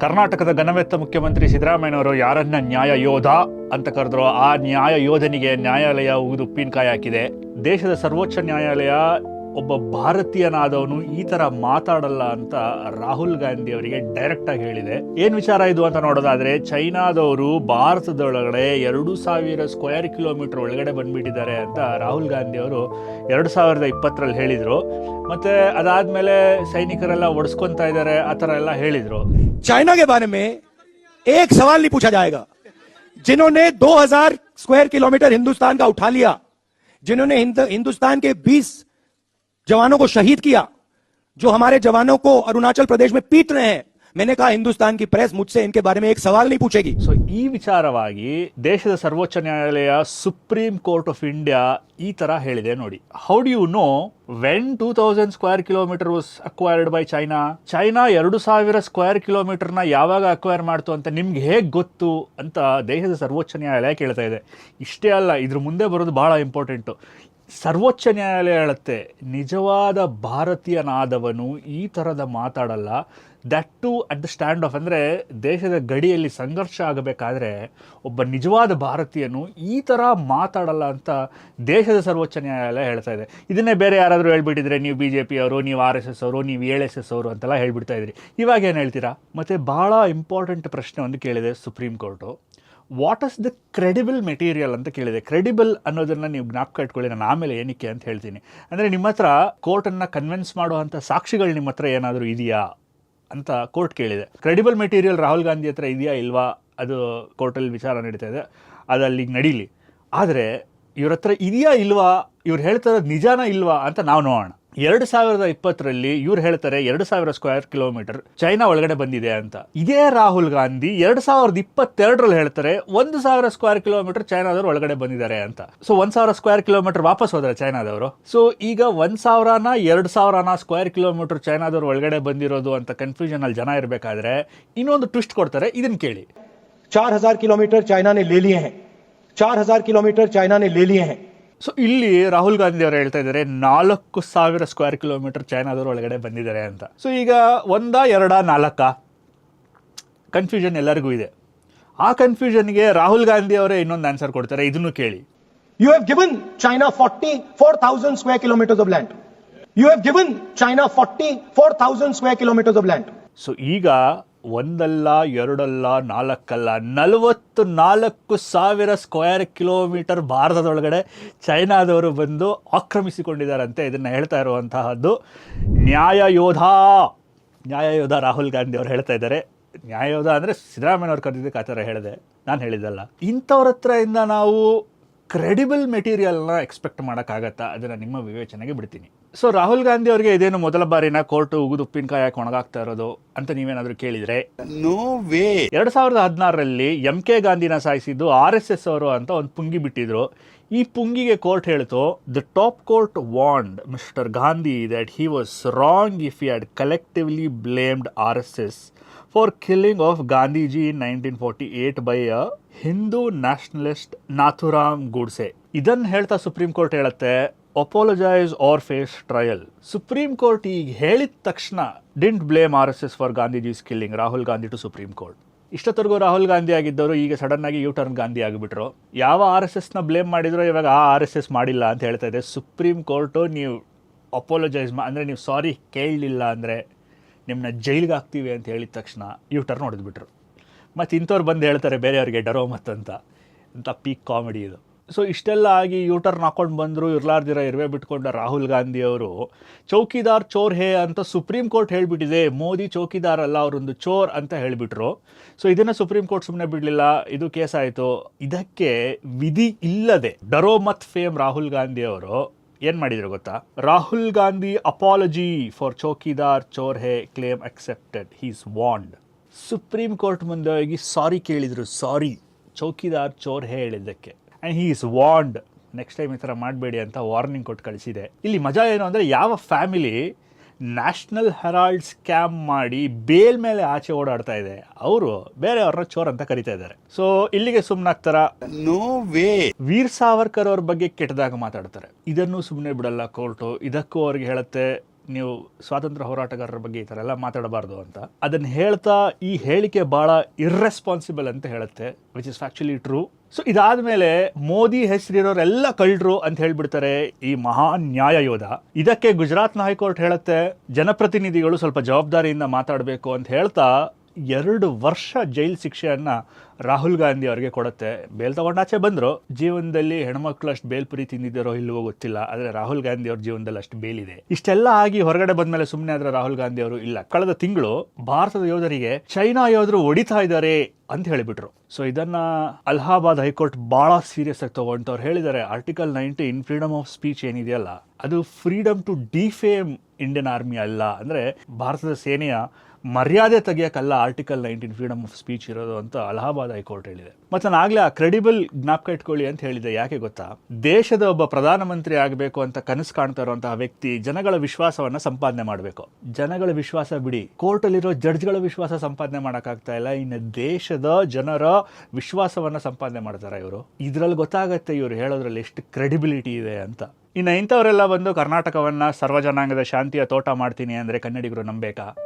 ಕರ್ನಾಟಕದ ಘನವೆತ್ತ ಮುಖ್ಯಮಂತ್ರಿ ಸಿದ್ದರಾಮಯ್ಯನವರು ಯಾರನ್ನ ನ್ಯಾಯ ಯೋಧ ಅಂತ ಕರೆದ್ರೋ, ಆ ನ್ಯಾಯ ಯೋಧನಿಗೆ ನ್ಯಾಯಾಲಯ ಉಗಿದು ಉಪ್ಪಿನಕಾಯಿ ಹಾಕಿದೆ ದೇಶದ ಸರ್ವೋಚ್ಚ ನ್ಯಾಯಾಲಯ ಒಬ್ಬ ಭಾರತೀಯನಾದವನು ಈ ತರ ಮಾತಾಡಲ್ಲ ಅಂತ ರಾಹುಲ್ ಗಾಂಧಿ ಅವರಿಗೆ ಡೈರೆಕ್ಟ್ ಆಗಿ ಹೇಳಿದೆ ಏನ್ ವಿಚಾರ ಇದು ಅಂತ ನೋಡೋದಾದ್ರೆ ಚೈನಾದವರು ಭಾರತದೊಳಗಡೆ ಎರಡು ಸಾವಿರ ಸ್ಕ್ವೇರ್ ಕಿಲೋಮೀಟರ್ ಒಳಗಡೆ ಬಂದ್ಬಿಟ್ಟಿದ್ದಾರೆ ಅಂತ ರಾಹುಲ್ ಗಾಂಧಿ ಅವರು ಎರಡು ಸಾವಿರದ ಇಪ್ಪತ್ತರಲ್ಲಿ ಹೇಳಿದ್ರು ಮತ್ತೆ ಅದಾದ್ಮೇಲೆ ಸೈನಿಕರೆಲ್ಲ ಒಡ್ಸ್ಕೊಂತಾ ಇದ್ದಾರೆ ಆ ಥರ ಎಲ್ಲ ಹೇಳಿದ್ರು चाइना के बारे में एक सवाल नहीं पूछा जाएगा जिन्होंने 2000 स्क्वायर किलोमीटर हिंदुस्तान का उठा लिया जिन्होंने हिंद- हिंदुस्तान के 20 जवानों को शहीद किया जो हमारे जवानों को अरुणाचल प्रदेश में पीट रहे हैं मैंने कहा हिंदुस्तान की प्रेस मुझसे इनके बारे में एक सवाल नहीं पूछेगी ಸೊ ಈ ವಿಚಾರವಾಗಿ ದೇಶದ ಸರ್ವೋಚ್ಚ ನ್ಯಾಯಾಲಯ ಸುಪ್ರೀಂ ಕೋರ್ಟ್ ಆಫ್ ಇಂಡಿಯಾ ಈ ತರ ಹೇಳಿದೆ ನೋಡಿ how do you know when two thousand square kilometre was acquired by China China ಎರಡು ಸಾವಿರ ಸ್ಕ್ವೇರ್ ಕಿಲೋಮೀಟರ್ನ ಯಾವಾಗ ಅಕ್ವೈರ್ ಮಾಡ್ತು ಅಂತ ನಿಮ್ಗೆ ಹೇಗೆ ಗೊತ್ತು ಅಂತ ದೇಶದ ಸರ್ವೋಚ್ಚ ನ್ಯಾಯಾಲಯ ಕೇಳ್ತಾ ಇದೆ ಇಷ್ಟೇ ಅಲ್ಲ ಇದ್ರ ಮುಂದೆ ಬರೋದು ಬಹಳ ಇಂಪಾರ್ಟೆಂಟು ಸರ್ವೋಚ್ಚ ನ್ಯಾಯಾಲಯ ಹೇಳುತ್ತೆ, ನಿಜವಾದ ಭಾರತೀಯನಾದವನು ಈ ಥರದ ಮಾತಾಡಲ್ಲ. That too at the stand off ಅಂದರೆ ದೇಶದ ಗಡಿಯಲ್ಲಿ ಸಂಘರ್ಷ ಆಗಬೇಕಾದ್ರೆ ಒಬ್ಬ ನಿಜವಾದ ಭಾರತೀಯನು ಈ ಥರ ಮಾತಾಡಲ್ಲ ಅಂತ ದೇಶದ ಸರ್ವೋಚ್ಚ ನ್ಯಾಯಾಲಯ ಹೇಳ್ತಾ ಇದೆ. ಇದನ್ನೇ ಬೇರೆ ಯಾರಾದರೂ ಹೇಳ್ಬಿಟ್ಟಿದ್ರೆ ನೀವು ಬಿ ಜೆ ಪಿಯವರು ನೀವು ಆರ್ ಎಸ್ ಎಸ್ ಅವರು, ನೀವು ಎಲ್ ಎಸ್ ಎಸ್ ಅವರು ಅಂತೆಲ್ಲ ಹೇಳ್ಬಿಡ್ತಾ ಇದ್ರಿ. ಇವಾಗ ಏನು ಹೇಳ್ತೀರಾ? ಮತ್ತು ಭಾಳ ಇಂಪಾರ್ಟೆಂಟ್ ಪ್ರಶ್ನೆ ಒಂದು ಕೇಳಿದೆ supreme court. What was the credible material ಅಂತ ಕೇಳಿದೆ. ಕ್ರೆಡಿಬಲ್ ಅನ್ನೋದನ್ನು ನೀವು ಜ್ಞಾಪಕ ಇಟ್ಕೊಳ್ಳಿ, ನಾನು ಆಮೇಲೆ ಏನಕ್ಕೆ ಅಂತ ಹೇಳ್ತೀನಿ. ಅಂದರೆ ನಿಮ್ಮ ಹತ್ರ ಕೋರ್ಟನ್ನು ಕನ್ವಿನ್ಸ್ ಮಾಡುವಂಥ ಸಾಕ್ಷಿಗಳು ನಿಮ್ಮ ಹತ್ರ ಏನಾದರೂ ಇದೆಯಾ ಅಂತ ಕೋರ್ಟ್ ಕೇಳಿದೆ. ಕ್ರೆಡಿಬಲ್ ಮೆಟೀರಿಯಲ್ ರಾಹುಲ್ ಗಾಂಧಿ ಹತ್ರ ಇದೆಯಾ ಇಲ್ವಾ ಅದು ಕೋರ್ಟಲ್ಲಿ ವಿಚಾರ ನಡೀತಾ ಇದೆ. ಅದು ಅಲ್ಲಿಗೆ ನಡೀಲಿ. ಆದರೆ ಇವ್ರ ಹತ್ರ ಇದೆಯಾ ಇಲ್ವಾ, ಇವ್ರು ಹೇಳ್ತಾ ಇರೋದು ನಿಜಾನ ಇಲ್ವಾ ಅಂತ ನಾವು ನೋಡೋಣ. ಎರಡು ಸಾವಿರದ ಇಪ್ಪತ್ತರಲ್ಲಿ ಇವ್ರು ಹೇಳ್ತಾರೆ ಎರಡು ಸಾವಿರ ಸ್ಕ್ವೇರ್ ಕಿಲೋಮೀಟರ್ ಚೈನಾ ಒಳಗಡೆ ಬಂದಿದೆ ಅಂತ. ಇದೇ ರಾಹುಲ್ ಗಾಂಧಿ ಎರಡ್ ಸಾವಿರದ ಇಪ್ಪತ್ತೆರಡರಲ್ಲಿ ಹೇಳ್ತಾರೆ ಒಂದು ಸಾವಿರ ಸ್ಕ್ವೇರ್ ಕಿಲೋಮೀಟರ್ ಚೈನಾದವರು ಒಳಗಡೆ ಬಂದಿದ್ದಾರೆ ಅಂತ. ಸೊ ಒಂದ್ ಸಾವಿರ ಸ್ಕ್ವೇರ್ ಕಿಲೋಮೀಟರ್ ವಾಪಸ್ ಹೋದ್ರೆ ಚೈನಾದವರು. ಸೊ ಈಗ ಒಂದ್ ಸಾವಿರನ ಎರಡ್ ಸಾವಿರನ ಸ್ಕ್ವೇರ್ ಕಿಲೋಮೀಟರ್ ಚೈನಾದವರು ಒಳಗಡೆ ಬಂದಿರೋದು ಅಂತ ಕನ್ಫ್ಯೂಷನ್ ಅಲ್ಲಿ ಜನ ಇರಬೇಕಾದ್ರೆ ಇನ್ನೊಂದು ಟ್ವಿಸ್ಟ್ ಕೊಡ್ತಾರೆ ಇದನ್ನ ಕೇಳಿ. ಚಾರ್ ಹಜಾರ್ ಕಿಲೋಮೀಟರ್ ಚೈನಾನೇ ಲೇಲಿಯೇ ಚಾರ್ ಹಜಾರ್ ಕಿಲೋಮೀಟರ್ ಚೈನಾನೇ ಲೇಲಿಯೇ ಸೊ ಇಲ್ಲಿ ರಾಹುಲ್ ಗಾಂಧಿ ಅವರು ಹೇಳ್ತಾ ಇದ್ದಾರೆ ನಾಲ್ಕು ಸಾವಿರ ಸ್ಕ್ವೇರ್ ಕಿಲೋಮೀಟರ್ ಚೈನಾದವರು ಒಳಗಡೆ ಬಂದಿದ್ದಾರೆ ಅಂತ. ಸೊ ಈಗ ಒಂದ ಎರಡ ನಾಲ್ಕ? ಕನ್ಫ್ಯೂಷನ್ ಎಲ್ಲರಿಗೂ ಇದೆ. ಆ ಕನ್ಫ್ಯೂಷನ್ಗೆ ರಾಹುಲ್ ಗಾಂಧಿ ಅವರೇ ಇನ್ನೊಂದು ಆನ್ಸರ್ ಕೊಡ್ತಾರೆ ಇದನ್ನು ಕೇಳಿ. You have given China forty four thousand square kilometres of land you have given China forty four thousand square kilometres of land so ಈಗ ಒಂದಲ್ಲ, ಎರಡಲ್ಲ, ನಾಲ್ಕಲ್ಲ, ನಲವತ್ತು ನಾಲ್ಕು ಸಾವಿರ ಸ್ಕ್ವೇರ್ ಕಿಲೋಮೀಟರ್ ಭಾರತದೊಳಗಡೆ ಚೈನಾದವರು ಬಂದು ಆಕ್ರಮಿಸಿಕೊಂಡಿದ್ದಾರಂತೆ. ಇದನ್ನು ಹೇಳ್ತಾ ಇರುವಂತಹದ್ದು ನ್ಯಾಯ ಯೋಧ. ನ್ಯಾಯ ಯೋಧ ರಾಹುಲ್ ಗಾಂಧಿ ಅವರು ಹೇಳ್ತಾ ಇದ್ದಾರೆ. ನ್ಯಾಯ ಯೋಧ ಅಂದರೆ ಸಿದ್ದರಾಮಯ್ಯವ್ರು ಕರೆದಿದ್ದಕ್ಕೆ ಆ ಥರ ಹೇಳಿದೆ. ನಾನು ಹೇಳಿದ್ದಲ್ಲ. ಇಂಥವ್ರ ಹತ್ರ ಇಂದ ನಾವು ಕ್ರೆಡಿಬಲ್ ಮೆಟೀರಿಯಲ್ನ ಎಕ್ಸ್ಪೆಕ್ಟ್ ಮಾಡೋಕ್ಕಾಗತ್ತಾ? ಅದನ್ನು ನಿಮ್ಮ ವಿವೇಚನೆಗೆ ಬಿಡ್ತೀನಿ. ಸೊ ರಾಹುಲ್ ಗಾಂಧಿ ಅವರಿಗೆ ಇದೇನು ಮೊದಲ ಬಾರಿನ ಕೋರ್ಟ್ ಉಗಿದು ಉಪ್ಪಿನಕಾಯಿ ಯಾಕೆ ಒಣಗಾಗ್ತಾ ಇರೋದು ಅಂತ ನೀವೇನಾದ್ರೂ ಕೇಳಿದ್ರೆ? ನೋ ವೇ ಎರಡ್ ಸಾವಿರದ ಹದಿನಾರರಲ್ಲಿ ಎಂ ಕೆ ಗಾಂಧಿನ ಸಾಯಿಸಿದ್ದು ಆರ್ ಎಸ್ ಎಸ್ ಅವರು ಅಂತ ಒಂದು ಪುಂಗಿ ಬಿಟ್ಟಿದ್ರು. ಈ ಪುಂಗಿಗೆ ಕೋರ್ಟ್ ಹೇಳ್ತು the top court warned Mister Gandhi that he was wrong if had collectively blamed R S S for killing of Gandhiji in nineteen forty eight by a Hindu nationalist Nathuram Godse ಇದನ್ನು ಹೇಳ್ತಾ supreme court ಹೇಳುತ್ತೆ apologise or face trial supreme court ಈಗ ಹೇಳಿದ ತಕ್ಷಣ didn't blame R S S for Gandhiji's killing Rahul Gandhi to Supreme Court ಇಷ್ಟೊತ್ತರೆಗೂ Rahul Gandhi ಆಗಿದ್ದವರು ಈಗ sudden ಆಗಿ U turn Gandhi ಆಗಿಬಿಟ್ರು. ಯಾವ ಆರ್ ಎಸ್ ಎಸ್ನ ಬ್ಲೇಮ್ ಮಾಡಿದ್ರು, ಇವಾಗ ಆ ಆರ್ ಎಸ್ ಎಸ್ ಮಾಡಿಲ್ಲ ಅಂತ ಹೇಳ್ತಾ ಇದೆ. ಸುಪ್ರೀಂ ಕೋರ್ಟು ನೀವು ಅಪೋಲಜೈಸ್ ಮಾ ಅಂದರೆ ನೀವು ಸಾರಿ ಕೇಳಲಿಲ್ಲ ಅಂದರೆ ನಿಮ್ಮನ್ನ ಜೈಲಿಗೆ ಹಾಕ್ತೀವಿ ಅಂತ ಹೇಳಿದ ತಕ್ಷಣ ಯು ಟರ್ನ್ ಹೊಡೆದ್ಬಿಟ್ರು. ಮತ್ತು ಇಂಥವ್ರು ಬಂದು ಹೇಳ್ತಾರೆ, ಬೇರೆಯವ್ರಿಗೆ ಡರೋ ಮತ್ತಂತ. ಅಂತ ಪೀಕ್ ಕಾಮಿಡಿ ಇದು. ಸೊ ಇಷ್ಟೆಲ್ಲ ಆಗಿ ಯೂಟರ್ನ್ ಹಾಕೊಂಡು ಬಂದರು, ಇರಲಾರ್ದಿರ ಇರುವೆ ಬಿಟ್ಕೊಂಡ ರಾಹುಲ್ ಗಾಂಧಿ ಅವರು, ಚೌಕಿದಾರ್ ಚೋರ್ ಹೇ ಅಂತ ಸುಪ್ರೀಂ ಕೋರ್ಟ್ ಹೇಳಿಬಿಟ್ಟಿದೆ, ಮೋದಿ ಚೌಕಿದಾರ್ ಅಲ್ಲ ಅವರೊಂದು ಚೋರ್ ಅಂತ ಹೇಳಿಬಿಟ್ರು. ಸೊ ಇದನ್ನು ಸುಪ್ರೀಂ ಕೋರ್ಟ್ ಸುಮ್ಮನೆ ಬಿಡಲಿಲ್ಲ, ಇದು ಕೇಸ್ ಆಯಿತು. ಇದಕ್ಕೆ ವಿಧಿ ಇಲ್ಲದೆ ಡರೋ ಮತ್ ಫೇಮ್ ರಾಹುಲ್ ಗಾಂಧಿ ಅವರು, ಏನು ಮಾಡಿದ್ರು ಗೊತ್ತಾ? ರಾಹುಲ್ ಗಾಂಧಿ ಅಪಾಲಜಿ ಫಾರ್ ಚೌಕಿದಾರ್ ಚೋರ್ ಹೇ claim accepted, he's warned. Supreme court ಮುಂದೆ ಹೋಗಿ ಸಾರಿ ಕೇಳಿದರು, ಸಾರಿ. ಚೌಕಿದಾರ್ ಚೋರ್ ಹೇ ಹೇಳಿದ್ದಕ್ಕೆ. And he is warned next time ಈ ಥರ ಮಾಡಬೇಡಿ ಅಂತ ವಾರ್ನಿಂಗ್ ಕೊಟ್ಟು ಕಳಿಸಿದೆ. ಇಲ್ಲಿ ಮಜಾ ಏನು ಅಂದರೆ ಯಾವ ಫ್ಯಾಮಿಲಿ ನ್ಯಾಷನಲ್ ಹೆರಾಲ್ಡ್ ಸ್ಕ್ಯಾಮ್ ಮಾಡಿ ಬೇಲ್ ಮೇಲೆ ಆಚೆ ಓಡಾಡ್ತಾ ಇದೆ. ಅವರು ಬೇರೆಯವ್ರನ್ನ ಚೋರ್ ಅಂತ ಕರಿತಾ ಇದ್ದಾರೆ. ಸೊ ಇಲ್ಲಿಗೆ ಸುಮ್ಮನಾಗ್ತಾರ ನೋ ವೇ ವೀರ್ ಸಾವರ್ಕರ್ ಅವ್ರ ಬಗ್ಗೆ ಕೆಟ್ಟದಾಗ ಮಾತಾಡ್ತಾರೆ. ಇದನ್ನು ಸುಮ್ಮನೆ ಬಿಡಲ್ಲ ಕೋರ್ಟು ಇದಕ್ಕೂ ಅವ್ರಿಗೆ ಹೇಳುತ್ತೆ ನೀವು ಸ್ವಾತಂತ್ರ್ಯ ಹೋರಾಟಗಾರರ ಬಗ್ಗೆ ಈ ಥರ ಎಲ್ಲ ಮಾತಾಡಬಾರ್ದು ಅಂತ. ಅದನ್ನು ಹೇಳ್ತಾ ಈ ಹೇಳಿಕೆ ಭಾಳ ಇರ್ರೆಸ್ಪಾನ್ಸಿಬಲ್ ಅಂತ ಹೇಳುತ್ತೆ which is actually true so ಇದಾದ್ಮೇಲೆ ಮೋದಿ ಹೆಸರಿರೋರೆಲ್ಲ ಕಳ್ಳರು ಅಂತ ಹೇಳ್ಬಿಡ್ತಾರೆ ಈ ಮಹಾನ್ ನ್ಯಾಯ ಯೋಧ ಇದಕ್ಕೆ ಗುಜರಾತ್ನ ಹೈಕೋರ್ಟ್ ಹೇಳುತ್ತೆ, ಜನಪ್ರತಿನಿಧಿಗಳು ಸ್ವಲ್ಪ ಜವಾಬ್ದಾರಿಯಿಂದ ಮಾತಾಡಬೇಕು ಅಂತ ಹೇಳ್ತಾ ಎರಡು ವರ್ಷ ಜೈಲ್ ಶಿಕ್ಷೆಯನ್ನ ರಾಹುಲ್ ಗಾಂಧಿ ಅವರಿಗೆ ಕೊಡುತ್ತೆ. ಬೇಲ್ ತಗೊಂಡಾಚೆ ಬಂದ್ರು. ಜೀವನದಲ್ಲಿ ಹೆಣ್ಮಕ್ಳು ಅಷ್ಟು ಬೇಲ್ಪುರಿ ತಿಂದಿದ್ದಾರೋ ಇಲ್ವೋ ಗೊತ್ತಿಲ್ಲ. ಆದ್ರೆ ರಾಹುಲ್ ಗಾಂಧಿ ಅವ್ರ ಜೀವನದಲ್ಲಿ ಅಷ್ಟು ಬೇಲಿದೆ ಇಷ್ಟೆಲ್ಲ ಆಗಿ ಹೊರಗಡೆ ಬಂದ್ಮೇಲೆ ಸುಮ್ಮನೆ ಆದ್ರೆ ರಾಹುಲ್ ಗಾಂಧಿ ಅವರು ಇಲ್ಲ. ಕಳೆದ ತಿಂಗಳು ಭಾರತದ ಯೋಧರಿಗೆ ಚೈನಾ ಯೋಧರು ಹೊಡಿತಾ ಇದ್ದಾರೆ ಅಂತ ಹೇಳಿಬಿಟ್ರು. ಸೊ ಇದನ್ನ ಅಲಹಾಬಾದ್ ಹೈಕೋರ್ಟ್ ಬಹಳ ಸೀರಿಯಸ್ ಆಗಿ ತಗೊಂಡು ಅವ್ರು ಹೇಳಿದ್ದಾರೆ article nineteen freedom of speech ಏನಿದೆಯಲ್ಲ, ಅದು freedom to defame Indian army ಅಲ್ಲ. ಅಂದ್ರೆ ಭಾರತದ ಸೇನೆಯ ಮರ್ಯಾದೆ ತೆಗಿಯೋಕ್ಕಲ್ಲ article nineteen freedom of speech ಇರೋದು ಅಂತ ಅಲಹಾಬಾದ್ ಹೈಕೋರ್ಟ್ ಹೇಳಿದೆ. ಮತ್ತೆ ನಾನು ಆಗ್ಲೇ ಆ ಕ್ರೆಡಿಬಲ್ ಜ್ಞಾಪಕ ಇಟ್ಕೊಳ್ಳಿ ಅಂತ ಹೇಳಿದೆ. ಯಾಕೆ ಗೊತ್ತಾ? ದೇಶದ ಒಬ್ಬ ಪ್ರಧಾನಮಂತ್ರಿ ಆಗಬೇಕು ಅಂತ ಕನಸು ಕಾಣ್ತಾ ಇರುವಂತಹ ವ್ಯಕ್ತಿ ಜನಗಳ ವಿಶ್ವಾಸವನ್ನ ಸಂಪಾದನೆ ಮಾಡಬೇಕು. ಜನಗಳ ವಿಶ್ವಾಸ ಬಿಡಿ. ಕೋರ್ಟಲ್ಲಿರೋ ಜಡ್ಜ್ಗಳ ವಿಶ್ವಾಸ ಸಂಪಾದನೆ ಮಾಡೋಕ್ಕಾಗ್ತಾ ಇಲ್ಲ. ಇನ್ನು ದೇಶದ ಜನರ ವಿಶ್ವಾಸವನ್ನ ಸಂಪಾದನೆ ಮಾಡ್ತಾರೆ ಇವರು? ಇದ್ರಲ್ಲಿ ಗೊತ್ತಾಗತ್ತೆ ಇವರು ಹೇಳೋದ್ರಲ್ಲಿ ಎಷ್ಟು ಕ್ರೆಡಿಬಿಲಿಟಿ ಇದೆ ಅಂತ. ಇನ್ನು ಇಂಥವರೆಲ್ಲ ಬಂದು ಕರ್ನಾಟಕವನ್ನ ಸರ್ವಜನಾಂಗದ ಶಾಂತಿಯ ತೋಟ ಮಾಡ್ತೀನಿ ಅಂದ್ರೆ ಕನ್ನಡಿಗರು ನಂಬೇಕಾ?